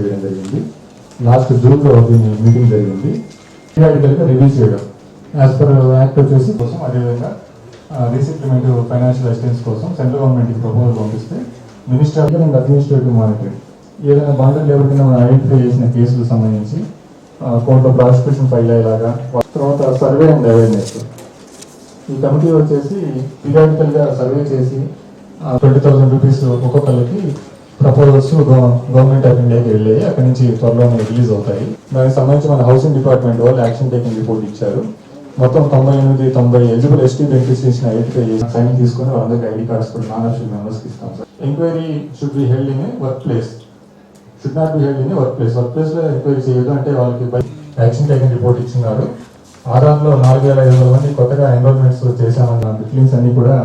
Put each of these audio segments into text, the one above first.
చేయడం జరిగింది. లాస్ట్ జూన్లో దీని మీటింగ్ జరిగింది. పీరియాడికల్గా రివ్యూ చేయడం యాజ్ పర్ యాక్ట్ వచ్చేసి కోసం అదేవిధంగా రీసెటిల్మెంట్ ఫైనాన్షియల్ అసిస్టెన్స్ కోసం సెంట్రల్ గవర్నమెంట్కి ప్రపోజల్ పంపిస్తే మినిస్టర్ అండ్ అడ్మినిస్ట్రేటివ్ మానిటరింగ్ ఏదైనా బాండెడ్ లేబర్ కింద మనం ఐడెంటిఫై చేసిన కేసులకు సంబంధించి కోర్టులో ప్రాసిక్యూషన్ ఫైల్ అయ్యేలాగా తర్వాత సర్వే అండ్ అవేర్నెస్ ఈ కమిటీ వచ్చేసి పీరియాడికల్గా సర్వే చేసి ట్వంటీ థౌసండ్ రూపీస్ ఒక్కొక్కరికి ప్రపోజల్స్ గవర్నమెంట్ ఆఫ్ ఇండియాకి వెళ్ళాయి. అక్కడి నుంచి త్వరలోనే రిలీజ్ అవుతాయి. దానికి సంబంధించి మన హౌసింగ్ డిపార్ట్మెంట్ వాళ్ళు యాక్షన్ టేకింగ్ రిపోర్ట్ ఇచ్చారు. మొత్తం తొంభై ఎనిమిది తొంభై ఎలిజిబుల్ ఎస్టీ బెనిఫిషరీస్ ఐడెంటిఫై చేసి సైన్ తీసుకుని వాళ్ళందరికీ ఐడి కార్డ్స్ కూడా నాన్ అఫిషియల్ మెంబర్స్కి ఇస్తాం sir. Enquiry should be held in work place should not be held in work place work ప్లేస్లో ఎంక్వైరీ చేయదు అంటే వాళ్ళకి యాక్షన్ టేకింగ్ రిపోర్ట్ ఇచ్చినారు. ఆధార్లో నాలుగు వేల ఐదు వందల మంది కొత్తగా ఎన్రోల్మెంట్స్ చేశామన్న బిట్లింగ్స్ అన్ని కూడా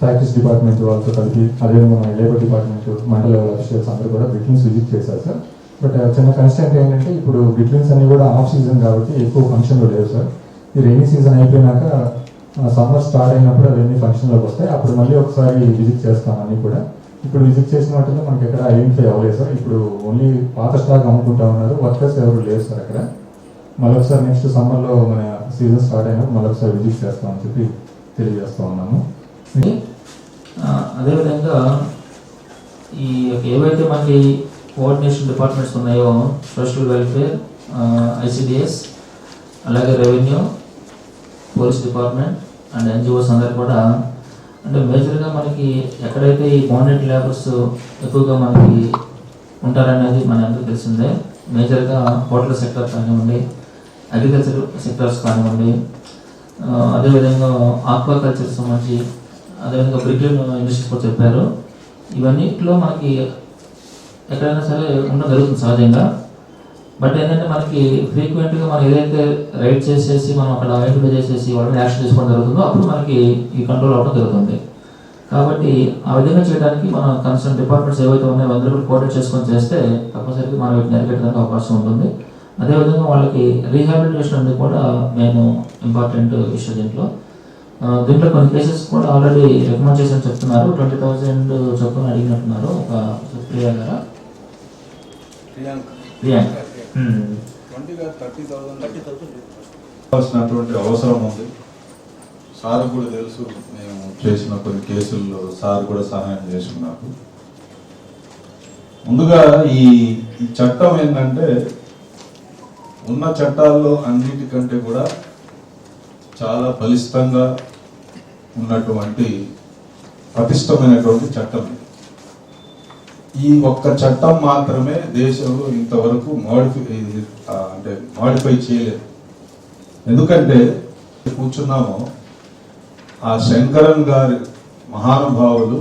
ప్రాక్టీస్ డిపార్ట్మెంట్ వాళ్ళతో కలిపి అదేవిధంగా మన లేబర్ డిపార్ట్మెంట్ మండల లెవెల్ అఫీషియల్స్ అందరూ కూడా బిట్లిన్స్ విజిట్ చేశారు సార్ బట్ uh, చిన్న కన్స్టెంట్ ఏంటంటే ఇప్పుడు బిట్లిన్స్ అన్ని కూడా ఆఫ్ సీజన్ కాబట్టి ఎక్కువ ఫంక్షన్లు లేవు సార్ ఈ రెయినీ సీజన్ అయిపోయినాక సమ్మర్ స్టార్ట్ అయినప్పుడు అవన్నీ ఫంక్షన్లోకి వస్తాయి. అప్పుడు మళ్ళీ ఒకసారి విజిట్ చేస్తాం కూడా. ఇప్పుడు విజిట్ చేసిన వాటిలో మనకి ఎక్కడ ఐడెంటిఫై అవ్వలేదు సార్ ఇప్పుడు ఓన్లీ పాత స్టాక్ అమ్ముకుంటా ఉన్నారు. వర్కర్స్ ఎవరు లేరు సార్ అక్కడ. మరొకసారి నెక్స్ట్ సమ్మర్లో మన సీజన్ స్టార్ట్ అయినప్పుడు ఒకసారి విజిట్ చేస్తామని చెప్పి తెలియజేస్తూ ఉన్నాము. అదేవిధంగా ఈ ఏవైతే మనకి కోఆర్డినేషన్ డిపార్ట్మెంట్స్ ఉన్నాయో సోషల్ వెల్ఫేర్ ఐసిడిఎస్ అలాగే revenue police department and NGOs అందరు కూడా అంటే మేజర్గా మనకి ఎక్కడైతే ఈ బాండెడ్ లేబర్స్ ఎక్కువగా మనకి ఉంటారనేది మన తెలిసిందే. మేజర్గా హోటల్ సెక్టర్ కానివ్వండి అగ్రికల్చర్ సెక్టర్స్ కానివ్వండి అదేవిధంగా ఆక్వాకల్చర్ సంబంధించి అదేవిధంగా బ్రిగేడ్ ఇండస్ట్రీస్ కూడా చెప్పారు. ఇవన్నిట్లో మనకి ఎక్కడైనా సరే ఉండడం జరుగుతుంది సహజంగా. బట్ ఏంటంటే మనకి ఫ్రీక్వెంట్గా మనం ఏదైతే రైడ్ చేసేసి మనం అక్కడ ఐడెంటిఫై చేసేసి వాళ్ళని యాక్షన్ తీసుకోవడం జరుగుతుందో అప్పుడు మనకి ఈ కంట్రోల్ అవ్వడం జరుగుతుంది. కాబట్టి ఆ విధంగా చేయడానికి మన కన్సర్న్ డిపార్ట్మెంట్స్ ఏవైతే ఉన్నాయో అందరూ కూడా కోఆర్డినేట్ చేసుకొని చేస్తే తప్పనిసరిగా మనం వీటిని అరికట్టడానికి అవకాశం ఉంటుంది. అదేవిధంగా వాళ్ళకి రీహాబిలిటేషన్ అనేది కూడా మేము ఇంపార్టెంట్ ఇష్యూ దీంట్లో. దీంట్లో కొన్ని కేసెస్ కూడా ఆల్రెడీ రికమెండ్ చేసి చెప్తున్నారు. ట్వంటీ థౌసండ్ చొప్పున అడిగినట్టున్నారు ఒక ప్రియా గారా? ప్రియాంక. ప్రియాంక. ట్వంటీ కాదు థర్టీ థౌసండ్. Thirty thousand. కావాల్సినటువంటి అవసరం ఉంది. సార్ కూడా తెలుసు మేము చేసిన కొన్ని కేసుల్లో సార్ కూడా సహాయం చేస్తున్నారు ముందుగా ఈ ఈ చట్టం ఏంటంటే ఉన్న చట్టాల్లో అన్నిటికంటే కూడా చాలా బలిష్టంగా ఉన్నటువంటి పటిష్టమైనటువంటి చట్టం. ఈ ఒక్క చట్టం మాత్రమే దేశంలో ఇంతవరకు మోడిఫై అంటే మోడిఫై చేయలేదు. ఎందుకంటే కూర్చున్నామో ఆ శంకరన్ గారి మహానుభావులు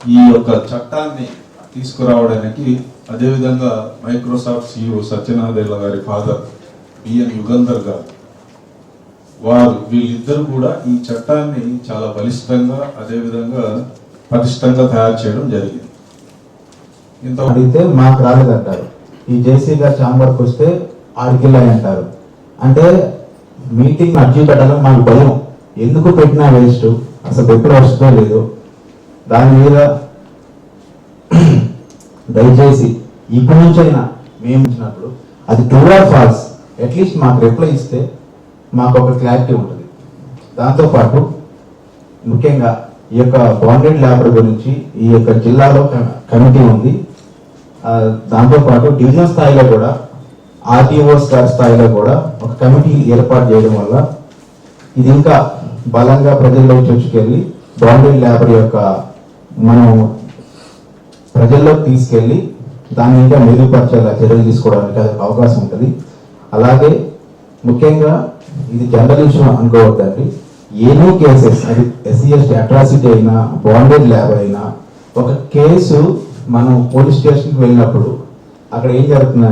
ఈ యొక్క చట్టాన్ని తీసుకురావడానికి అదేవిధంగా మైక్రోసాఫ్ట్ సిఇఓ సత్యనారాయణ గారి ఫాదర్ బిఎన్ యుగంధర్ గారు వారు వీళ్ళిద్దరు కూడా ఈ చట్టాన్ని చాలా బలిష్టంగా అదేవిధంగా పటిష్టంగా తయారు చేయడం జరిగింది. ఇంత అడిగితే మాకు రాలేదంటారు. ఈ జేసీ గారు ఛాంబర్కి వస్తే ఆడికెళ్ళాయి అంటారు అంటే మీటింగ్ అర్జీ పెట్టాలని మాకు భయం. ఎందుకు పెట్టినా వేస్ట్? అసలు ఎప్పుడు వస్తుందో లేదో. దాని మీద దయచేసి ఇప్పటి నుంచైనా మేము ఇచ్చినప్పుడు అది true or false? At least మాకు రిప్లై ఇస్తే మాకు ఒక క్లారిటీ ఉంటుంది దాంతోపాటు ముఖ్యంగా ఈ యొక్క బాండెడ్ లేబర్ గురించి ఈ యొక్క జిల్లాలో క- కమిటీ ఉంది. దాంతోపాటు డివిజన్ స్థాయిలో కూడా ఆర్టీఓస్ గారి స్థాయిలో కూడా ఒక కమిటీ ఏర్పాటు చేయడం వల్ల ఇది ఇంకా బలంగా ప్రజల్లోకి చొచ్చుకెళ్ళి బాండెడ్ లేబర్ యొక్క మనం ప్రజల్లోకి తీసుకెళ్ళి దాన్ని ఇంకా మెరుగుపరిచేలా చర్యలు తీసుకోవడానికి అవకాశం ఉంటుంది. అలాగే ముఖ్యంగా ఇది జనరల్ ఇష్యూ అనుకోవద్దండి. ఎనీ కేసెస్ అది ఎస్సీఎస్టీ అట్రాసిటీ అయినా బాండెడ్ ల్యాబ్ అయినా ఒక కేసు మనం పోలీస్ స్టేషన్కి వెళ్ళినప్పుడు అక్కడ ఏం జరుగుతుంది